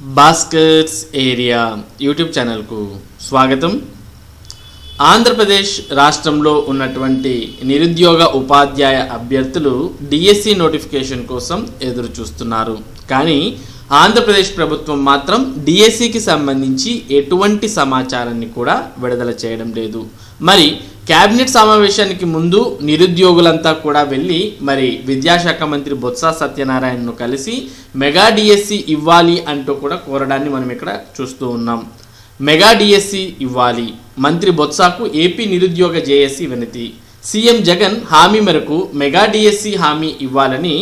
Bhaskar's area YouTube ఛానల్కు స్వాగతం. ఆంధ్రప్రదేశ్ రాష్ట్రంలో ఉన్నటువంటి నిరుద్యోగ ఉపాధ్యాయ అభ్యర్థులు డిఎస్సి నోటిఫికేషన్ కోసం ఎదురు చూస్తున్నారు. కానీ ఆంధ్రప్రదేశ్ ప్రభుత్వం మాత్రం డిఎస్సికి సంబంధించి ఎటువంటి సమాచారాన్ని కూడా విడుదల చేయడం లేదు. మరి కేబినెట్ సమావేశానికి ముందు నిరుద్యోగులంతా కూడా వెళ్ళి మరి విద్యాశాఖ మంత్రి బొత్స సత్యనారాయణను కలిసి మెగా డిఎస్సి ఇవ్వాలి అంటూ కూడా కోరడాన్ని మనం ఇక్కడ చూస్తూ ఉన్నాం. మెగా డిఎస్సి ఇవ్వాలి. మంత్రి బొత్సాకు ఏపీ నిరుద్యోగ జేఏసీ వినతి. సీఎం జగన్ హామీ మేరకు మెగా డిఎస్సి హామీ ఇవ్వాలని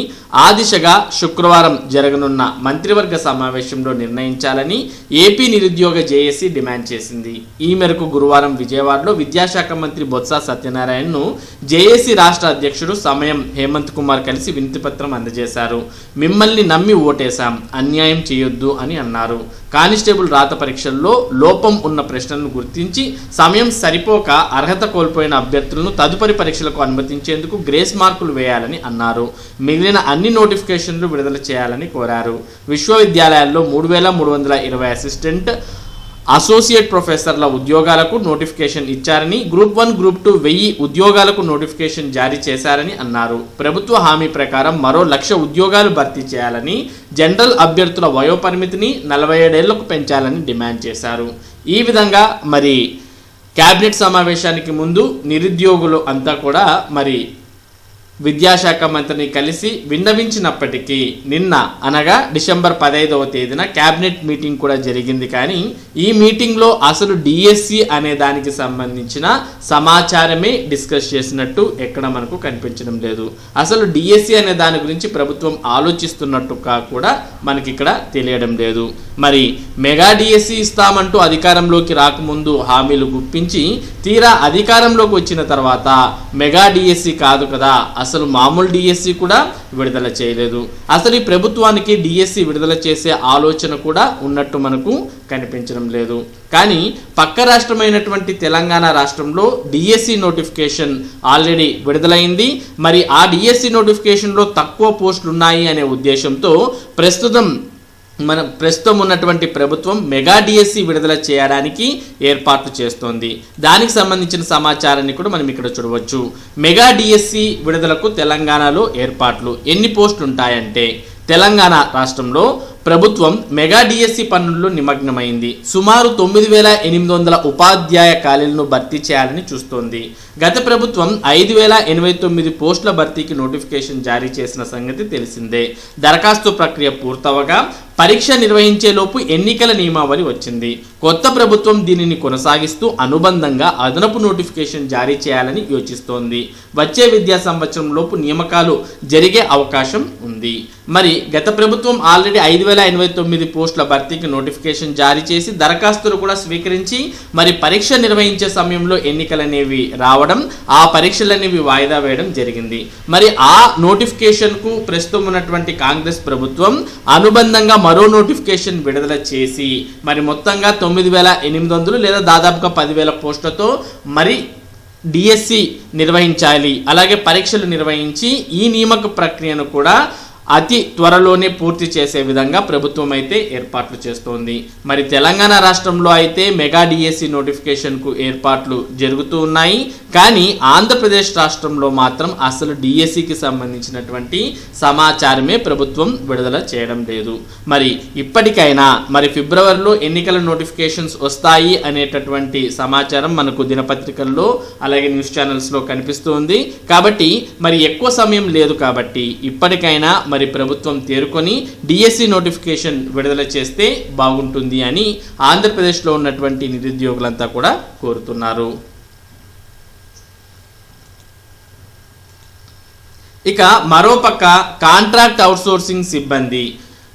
ఆ దిశగా శుక్రవారం జరగనున్న మంత్రివర్గ సమావేశంలో నిర్ణయించాలని ఏపీ నిరుద్యోగ జేఏసీ డిమాండ్ చేసింది. ఈ మేరకు గురువారం విజయవాడలో విద్యాశాఖ మంత్రి బొత్స సత్యనారాయణను జేఏసీ రాష్ట్ర అధ్యక్షుడు సమయం హేమంత్ కుమార్ కలిసి వినతిపత్రం అందజేశారు. మిమ్మల్ని నమ్మి ఓటేశాం. అన్యాయం చేయొద్దు అని అన్నారు. కానిస్టేబుల్ రాత పరీక్షల్లో లోపం ఉన్న ప్రశ్నలను గుర్తించి సమయం సరిపోక అర్హత కోల్పోయిన అభ్యర్థులను తదుపరి పరీక్షలకు అనుమతించేందుకు గ్రేస్ మార్కులు వేయాలని అన్నారు. మిగిలిన అన్ని నోటిఫికేషన్లు విడుదల చేయాలని కోరారు. విశ్వవిద్యాలయాల్లో మూడు వేల మూడు వందల ఇరవై అసిస్టెంట్ అసోసియేట్ ప్రొఫెసర్ల ఉద్యోగాలకు నోటిఫికేషన్ ఇచ్చారని గ్రూప్ వన్ గ్రూప్ టూ వెయ్యి ఉద్యోగాలకు నోటిఫికేషన్ జారీ చేశారని అన్నారు. ప్రభుత్వ హామీ ప్రకారం మరో లక్ష ఉద్యోగాలు భర్తీ చేయాలని జనరల్ అభ్యర్థుల వయోపరిమితిని నలభై ఏడేళ్ళకు పెంచాలని డిమాండ్ చేశారు. ఈ విధంగా మరి క్యాబినెట్ సమావేశానికి ముందు నిరుద్యోగులు అంతా కూడా మరి విద్యాశాఖ మంత్రిని కలిసి విన్నవించినప్పటికీ నిన్న అనగా డిసెంబర్ పదహైదవ తేదీన క్యాబినెట్ మీటింగ్ కూడా జరిగింది. కానీ ఈ మీటింగ్లో అసలు డిఎస్సి అనే దానికి సంబంధించిన సమాచారమే డిస్కస్ చేసినట్టు ఎక్కడ మనకు కనిపించడం లేదు. అసలు డిఎస్సి అనే దాని గురించి ప్రభుత్వం ఆలోచిస్తున్నట్టుగా కూడా మనకి ఇక్కడ తెలియడం లేదు. మరి మెగా డిఎస్సి ఇస్తామంటూ అధికారంలోకి రాకముందు హామీలు గుప్పించి తీరా అధికారంలోకి వచ్చిన తర్వాత మెగా డిఎస్సి కాదు కదా అసలు మామూలు డిఎస్సి కూడా విడుదల చేయలేదు. అసలు ఈ ప్రభుత్వానికి డిఎస్సి విడుదల చేసే ఆలోచన కూడా ఉన్నట్టు మనకు కనిపించడం లేదు. కానీ పక్క రాష్ట్రమైనటువంటి తెలంగాణ రాష్ట్రంలో డిఎస్సి నోటిఫికేషన్ ఆల్రెడీ విడుదలైంది. మరి ఆ డిఎస్సి నోటిఫికేషన్లో తక్కువ పోస్టులు ఉన్నాయి అనే ఉద్దేశంతో ప్రస్తుతం మన ప్రస్తుతం ఉన్నటువంటి ప్రభుత్వం మెగా డిఎస్సి విడుదల చేయడానికి ఏర్పాట్లు చేస్తోంది. దానికి సంబంధించిన సమాచారాన్ని కూడా మనం ఇక్కడ చూడవచ్చు. మెగా డిఎస్సి విడుదలకు తెలంగాణలో ఏర్పాట్లు ఎన్ని పోస్టులు ఉంటాయంటే తెలంగాణ రాష్ట్రంలో ప్రభుత్వం మెగా డిఎస్సి పనుల్లో నిమగ్నమైంది. సుమారు తొమ్మిది వేల ఎనిమిది వందల ఉపాధ్యాయ ఖాళీలను భర్తీ చేయాలని చూస్తోంది. గత ప్రభుత్వం ఐదు వేల ఎనభై తొమ్మిది పోస్టుల భర్తీకి నోటిఫికేషన్ జారీ చేసిన సంగతి తెలిసిందే. దరఖాస్తు ప్రక్రియ పూర్తవగా పరీక్ష నిర్వహించేలోపు ఎన్నికల నియమావళి వచ్చింది. కొత్త ప్రభుత్వం దీనిని కొనసాగిస్తూ అనుబంధంగా అదనపు నోటిఫికేషన్ జారీ చేయాలని యోచిస్తోంది. వచ్చే విద్యా సంవత్సరంలోపు నియామకాలు జరిగే అవకాశం ఉంది మరి గత ప్రభుత్వం ఆల్రెడీ ఐదు వేల ఎనభై తొమ్మిది పోస్టుల భర్తీకి నోటిఫికేషన్ జారీ చేసి దరఖాస్తులు కూడా స్వీకరించి మరి పరీక్ష నిర్వహించే సమయంలో ఎన్నికలనేవి రావడం ఆ పరీక్షలనేవి వాయిదా వేయడం జరిగింది. మరి ఆ నోటిఫికేషన్కు ప్రస్తుతం ఉన్నటువంటి కాంగ్రెస్ ప్రభుత్వం అనుబంధంగా మరో నోటిఫికేషన్ విడుదల చేసి మరి మొత్తంగా తొమ్మిది వేల ఎనిమిది వందలు లేదా దాదాపుగా పదివేల పోస్టులతో మరి డిఎస్సి నిర్వహించాలి అలాగే పరీక్షలు నిర్వహించి ఈ నియామక ప్రక్రియను కూడా అతి త్వరలోనే పూర్తి చేసే విధంగా ప్రభుత్వం అయితే ఏర్పాట్లు చేస్తోంది. మరి తెలంగాణ రాష్ట్రంలో అయితే మెగా డిఎస్సి నోటిఫికేషన్కు ఏర్పాట్లు జరుగుతూ ఉన్నాయి. కానీ ఆంధ్రప్రదేశ్ రాష్ట్రంలో మాత్రం అసలు డిఎస్సికి సంబంధించినటువంటి సమాచారమే ప్రభుత్వం విడుదల చేయడం లేదు. మరి ఇప్పటికైనా మరి ఫిబ్రవరిలో ఎన్నికల నోటిఫికేషన్స్ వస్తాయి అనేటటువంటి సమాచారం మనకు దినపత్రికల్లో అలాగే న్యూస్ ఛానల్స్లో కనిపిస్తుంది. కాబట్టి మరి ఎక్కువ సమయం లేదు కాబట్టి ఇప్పటికైనా మరి ప్రభుత్వం తేరుకొని డిఎస్సి నోటిఫికేషన్ విడుదల చేస్తే బాగుంటుంది అని ఆంధ్రప్రదేశ్లో ఉన్నటువంటి నిరుద్యోగులంతా కూడా కోరుతున్నారు. ఇక మరోపక్క కాంట్రాక్ట్ అవుట్సోర్సింగ్ సిబ్బంది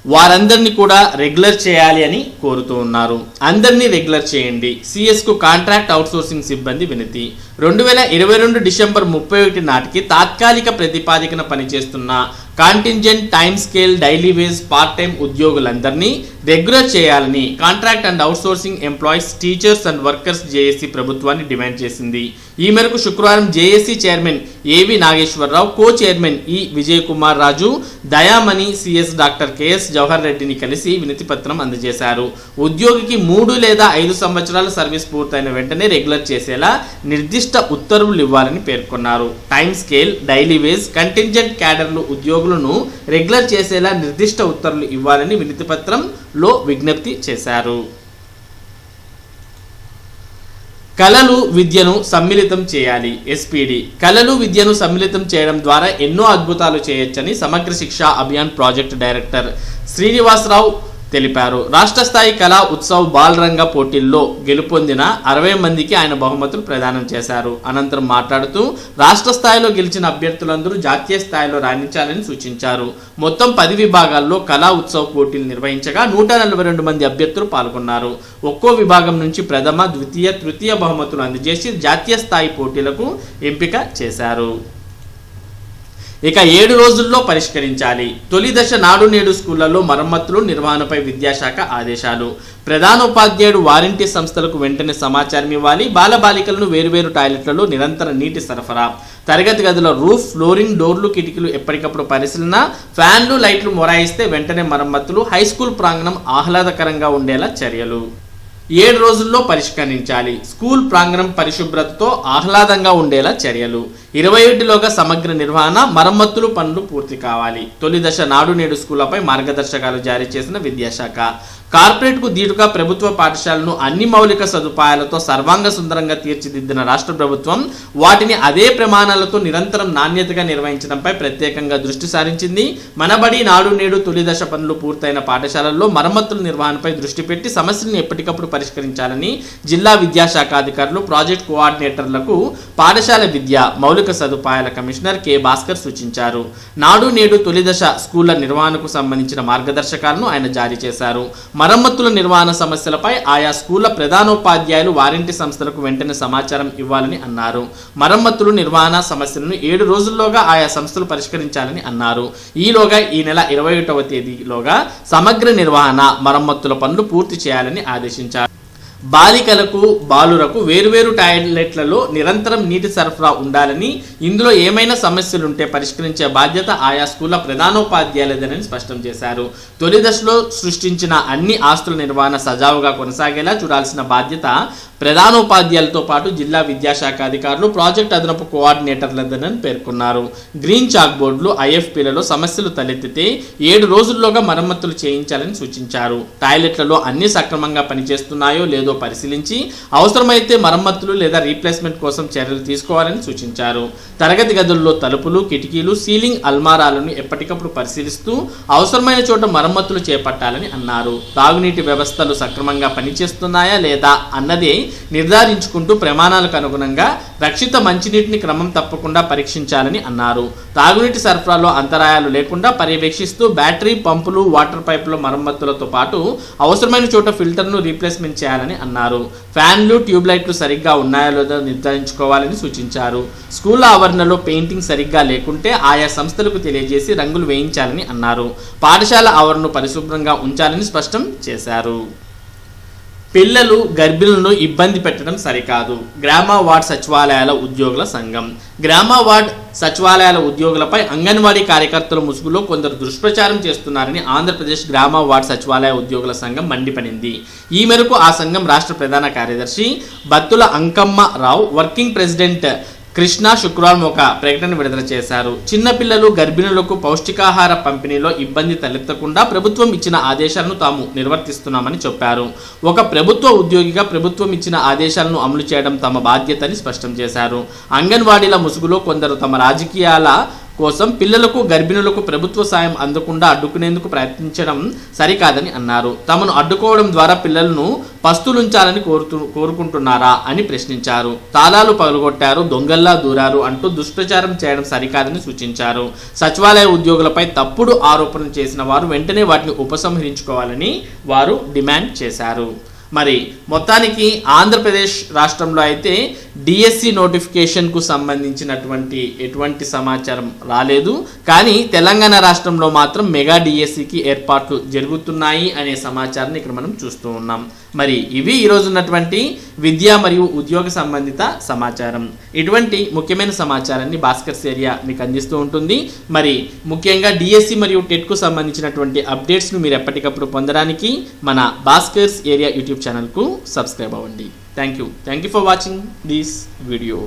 వారందరినీ కూడా రెగ్యులర్ చేయాలి అని కోరుతూ ఉన్నారు. అందరినీ రెగ్యులర్ చేయండి. సిఎస్కు కాంట్రాక్ట్ అవుట్సోర్సింగ్ సిబ్బంది వినతి. రెండు వేల ఇరవై రెండు డిసెంబర్ ముప్పై ఒకటి నాటికి తాత్కాలిక ప్రతిపాదికన పనిచేస్తున్న contingent time scale daily wage part time ఉద్యోగులందరినీ regular చేయాలని contract and outsourcing employees teachers and workers JAC ప్రభుత్వాన్ని డిమాండ్ చేసింది. ఈ మేరకు శుక్రవారం జేఏసీ చైర్మన్ ఏవి Nageswararao co chairman e E Vijay Kumar Raju Dayamani CS doctor KS Jawahar రెడ్డిని కలిసి వినతి పత్రం అందజేశారు. ఉద్యోగికి మూడు లేదా ఐదు సంవత్సరాల సర్వీస్ పూర్తయిన వెంటనే రెగ్యులర్ చేసేలా నిర్దిష్ట ఉత్తర్వులు ఇవ్వాలని పేర్కొన్నారు. Time scale daily wage contingent క్యాడర్లు ఉద్యోగులను రెగ్యులర్ చేసేలా నిర్దిష్ట ఉత్తర్వులు ఇవ్వాలని వినతి పత్రంలో విజ్ఞప్తి చేశారు. కళలు విద్యను సమ్మిళితం చేయాలి. ఎస్పీడి. కళలు విద్యను సమ్మిళితం చేయడం ద్వారా ఎన్నో అద్భుతాలు చేయొచ్చని సమగ్ర శిక్ష అభియాన్ ప్రాజెక్ట్ డైరెక్టర్ శ్రీనివాసరావు తెలిపారు. రాష్ట్ర స్థాయి కళా ఉత్సవ్ బాలరంగ పోటీల్లో గెలుపొందిన అరవై మందికి ఆయన బహుమతులు ప్రదానం చేశారు. అనంతరం మాట్లాడుతూ రాష్ట్ర స్థాయిలో గెలిచిన అభ్యర్థులందరూ జాతీయ స్థాయిలో రాణించాలని సూచించారు. మొత్తం పది విభాగాల్లో కళా ఉత్సవ్ పోటీలు నిర్వహించగా నూట నలభై రెండు మంది అభ్యర్థులు పాల్గొన్నారు. ఒక్కో విభాగం నుంచి ప్రథమ ద్వితీయ తృతీయ బహుమతులు అందజేసి జాతీయ స్థాయి పోటీలకు ఎంపిక చేశారు. ఇక ఏడు రోజుల్లో పరిష్కరించాలి. తొలి దశ నాడు నేడు స్కూళ్ళలో మరమ్మతులు నిర్వహణపై విద్యాశాఖ ఆదేశాలు. ప్రధానోపాధ్యాయుడు వారంటీ సంస్థలకు వెంటనే సమాచారం ఇవ్వాలి. బాలబాలికలను వేరువేరు టాయిలెట్లలో నిరంతర నీటి సరఫరా. తరగతి గదుల రూఫ్ ఫ్లోరింగ్ డోర్లు కిటికీలు ఎప్పటికప్పుడు పరిశీలన. ఫ్యాన్లు లైట్లు మొరాయిస్తే వెంటనే మరమ్మతులు. హై స్కూల్ ప్రాంగణం ఆహ్లాదకరంగా ఉండేలా చర్యలు. ఏడు రోజుల్లో పరిష్కరించాలి. స్కూల్ ప్రాంగణం పరిశుభ్రతతో ఆహ్లాదంగా ఉండేలా చర్యలు. ఇరవై ఒకటిలోగా సమగ్ర నిర్వహణ మరమ్మతులు పనులు పూర్తి కావాలి. తొలి దశ నాడు నేడు స్కూళ్ళపై మార్గదర్శకాలు జారీ చేసిన విద్యాశాఖ. కార్పొరేట్కు దీటుగా ప్రభుత్వ పాఠశాలను అన్ని మౌలిక సదుపాయాలతో సర్వాంగ సుందరంగా తీర్చిదిద్దిన రాష్ట్ర ప్రభుత్వం వాటిని అదే ప్రమాణాలతో నిరంతరం నాణ్యతగా నిర్వహించడంపై ప్రత్యేకంగా దృష్టి సారించింది. మనబడి నాడు నేడు తొలి దశ పనులు పూర్తయిన పాఠశాలల్లో మరమ్మతుల నిర్వహణపై దృష్టి పెట్టి సమస్యలను ఎప్పటికప్పుడు పరిష్కరించాలని జిల్లా విద్యాశాఖ అధికారులు ప్రాజెక్ట్ కోఆర్డినేటర్లకు పాఠశాల విద్య మౌలిక సదుపాయాల కమిషనర్ కె భాస్కర్ సూచించారు. నాడు నేడు తొలి దశ స్కూళ్ళ నిర్వహణకు సంబంధించిన మార్గదర్శకాలను ఆయన జారీ చేశారు. మరమ్మతుల నిర్వహణ సమస్యలపై ఆయా స్కూళ్ళ ప్రధానోపాధ్యాయులు వారంటీ సంస్థలకు వెంటనే సమాచారం ఇవ్వాలని అన్నారు. మరమ్మతులు నిర్వహణ సమస్యలను ఏడు రోజుల్లోగా ఆయా సంస్థలు పరిష్కరించాలని అన్నారు. ఈలోగా ఈ నెల ఇరవై ఒకటవ తేదీలోగా సమగ్ర నిర్వహణ మరమ్మతుల పనులు పూర్తి చేయాలని ఆదేశించారు. బాలికలకు బాలురకు వేరువేరు టాయిలెట్లలో నిరంతరం నీటి సరఫరా ఉండాలని ఇందులో ఏమైనా సమస్యలుంటే పరిష్కరించే బాధ్యత ఆయా స్కూళ్ళ ప్రధానోపాధ్యాయులదేనని స్పష్టం చేశారు. తొలి దశలో సృష్టించిన అన్ని ఆస్తుల నిర్వహణ సజావుగా కొనసాగేలా చూడాల్సిన బాధ్యత ప్రధానోపాధ్యాయులతో పాటు జిల్లా విద్యాశాఖ అధికారులు ప్రాజెక్ట్ అదనపు కోఆర్డినేటర్లందరని పేర్కొన్నారు. గ్రీన్ చాక్ బోర్డులు ఐఎఫ్పీలలో సమస్యలు తలెత్తితే ఏడు రోజుల్లోగా మరమ్మతులు చేయించాలని సూచించారు. టాయిలెట్లలో అన్ని సక్రమంగా పనిచేస్తున్నాయో లేదో పరిశీలించి అవసరమైతే మరమ్మతులు లేదా రీప్లేస్మెంట్ కోసం చర్యలు తీసుకోవాలని సూచించారు. తరగతి గదుల్లో తలుపులు కిటికీలు సీలింగ్ అల్మారాలను ఎప్పటికప్పుడు పరిశీలిస్తూ అవసరమైన చోట మరమ్మతులు చేపట్టాలని అన్నారు. తాగునీటి వ్యవస్థలు సక్రమంగా పనిచేస్తున్నాయా లేదా అన్నదే నిర్ధారించుకుంటూ ప్రమాణాలకు అనుగుణంగా రక్షిత మంచినీటిని క్రమం తప్పకుండా పరీక్షించాలని అన్నారు. తాగునీటి సరఫరాలో అంతరాయాలు లేకుండా పర్యవేక్షిస్తూ బ్యాటరీ పంపులు వాటర్ పైపుల మరమ్మతులతో పాటు అవసరమైన చోట ఫిల్టర్ను రీప్లేస్మెంట్ చేయాలని అన్నారు. ఫ్యాన్లు ట్యూబ్లైట్లు సరిగ్గా ఉన్నాయో లేదో నిర్ధారించుకోవాలని సూచించారు. స్కూల్ ఆవరణలో పెయింటింగ్ సరిగ్గా లేకుంటే ఆయా సంస్థలకు తెలియజేసి రంగులు వేయించాలని అన్నారు. పాఠశాల ఆవరణను పరిశుభ్రంగా ఉంచాలని స్పష్టం చేశారు. పిల్లలు గర్భిణులను ఇబ్బంది పెట్టడం సరికాదు. గ్రామ వార్డ్ సచివాలయాల ఉద్యోగుల సంఘం. గ్రామ వార్డ్ సచివాలయాల ఉద్యోగులపై అంగన్వాడీ కార్యకర్తల ముసుగులో కొందరు దుష్ప్రచారం చేస్తున్నారని ఆంధ్రప్రదేశ్ గ్రామ వార్డ్ సచివాలయ ఉద్యోగుల సంఘం మండిపడింది. ఈ మేరకు ఆ సంఘం రాష్ట్ర ప్రధాన కార్యదర్శి బత్తుల అంకమ్మ రావు వర్కింగ్ ప్రెసిడెంట్ కృష్ణ శుక్రవారం ఒక ప్రకటన విడుదల చేశారు. చిన్నపిల్లలు గర్భిణులకు పౌష్టికాహార పంపిణీలో ఇబ్బంది తలెత్తకుండా ప్రభుత్వం ఇచ్చిన ఆదేశాలను తాము నిర్వర్తిస్తున్నామని చెప్పారు. ఒక ప్రభుత్వ ఉద్యోగిగా ప్రభుత్వం ఇచ్చిన ఆదేశాలను అమలు చేయడం తమ బాధ్యతని స్పష్టం చేశారు. అంగన్వాడీల ముసుగులో కొందరు తమ రాజకీయాల కోసం పిల్లలకు గర్భిణులకు ప్రభుత్వ సాయం అందకుండా అడ్డుకునేందుకు ప్రయత్నించడం సరికాదని అన్నారు. తమను అడ్డుకోవడం ద్వారా పిల్లలను పస్తులుంచాలని కోరుతూ కోరుకుంటున్నారా అని ప్రశ్నించారు. తాళాలు పగలగొట్టారు దొంగల్లా దూరారు అంటూ దుష్ప్రచారం చేయడం సరికాదని సూచించారు. సచివాలయ ఉద్యోగులపై తప్పుడు ఆరోపణలు చేసిన వారు వెంటనే వాటిని ఉపసంహరించుకోవాలని వారు డిమాండ్ చేశారు. మరి మొత్తానికి ఆంధ్రప్రదేశ్ రాష్ట్రంలో అయితే డిఎస్సి నోటిఫికేషన్కు సంబంధించినటువంటి ఎటువంటి సమాచారం రాలేదు. కానీ తెలంగాణ రాష్ట్రంలో మాత్రం మెగా డిఎస్సికి ఏర్పాట్లు జరుగుతున్నాయి అనే సమాచారాన్ని ఇక్కడ మనం చూస్తూ ఉన్నాం. మరి ఇవి ఈరోజు ఉన్నటువంటి విద్య మరియు ఉద్యోగ సంబంధిత సమాచారం. ఇటువంటి ముఖ్యమైన సమాచారాన్ని భాస్కర్స్ ఏరియా మీకు అందిస్తూ ఉంటుంది. మరి ముఖ్యంగా డిఎస్సి మరియు టెట్కు సంబంధించినటువంటి అప్డేట్స్ను మీరు ఎప్పటికప్పుడు పొందడానికి మన భాస్కర్స్ ఏరియా యూట్యూబ్ యూట్యూబ్ ఛానల్కు సబ్స్క్రైబ్ అవ్వండి. Thank you thank you for watching this video